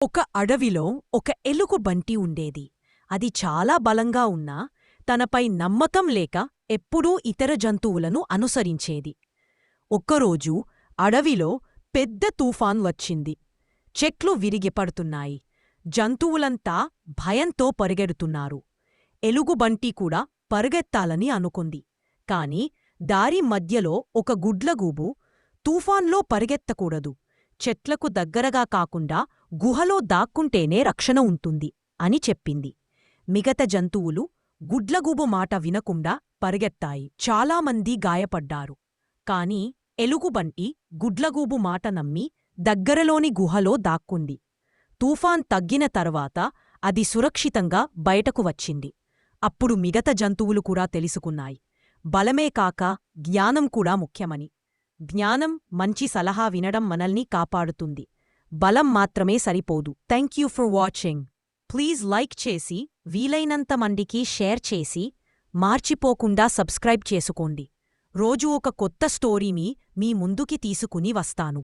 ఒక అడవిలో ఒక ఎలుగు బంటి ఉండేది. అది చాలా బలంగా ఉన్నా తనపై నమ్మకం లేక ఎప్పుడూ ఇతర జంతువులను అనుసరించేది. ఒక్కరోజు అడవిలో పెద్ద తుఫాన్ వచ్చింది. చెట్లు విరిగిపడుతున్నాయి జంతువులంతా భయంతో పరిగెడుతున్నారు. ఎలుగుబంటి కూడా పరుగెత్తాలని అనుకుంది. కాని దారి మధ్యలో ఒక గుడ్లగూబు తుఫాన్లో పరిగెత్తకూడదు. చెట్లకు దగ్గరగా కాకుండా గుహలో దాక్కుంటేనే రక్షణ ఉంటుంది అని చెప్పింది. మిగత జంతువులు గుడ్లగూబు మాట వినకుండా పరిగెత్తాయి. చాలామంది గాయపడ్డారు. కాని ఎలుగుబంటి గుడ్లగూబు మాట నమ్మి దగ్గరలోని గుహలో దాక్కుంది. తుఫాన్ తగ్గిన తర్వాత అది సురక్షితంగా బయటకు వచ్చింది. అప్పుడు మిగత జంతువులు కూడా తెలుసుకున్నాయి. బలమే కాక జ్ఞానం కూడా ముఖ్యమని. జ్ఞానం మంచి సలహా వినడం మనల్ని కాపాడుతుంది. బలం మాత్రమే సరిపోదు. Thank you for watching please like చేసి వీలైనంత మందికి షేర్ చేసి మార్చిపోకుండా సబ్స్క్రైబ్ చేసుకోండి. రోజు ఒక కొత్త స్టోరీని మీ ముందుకి తీసుకుని వస్తాను.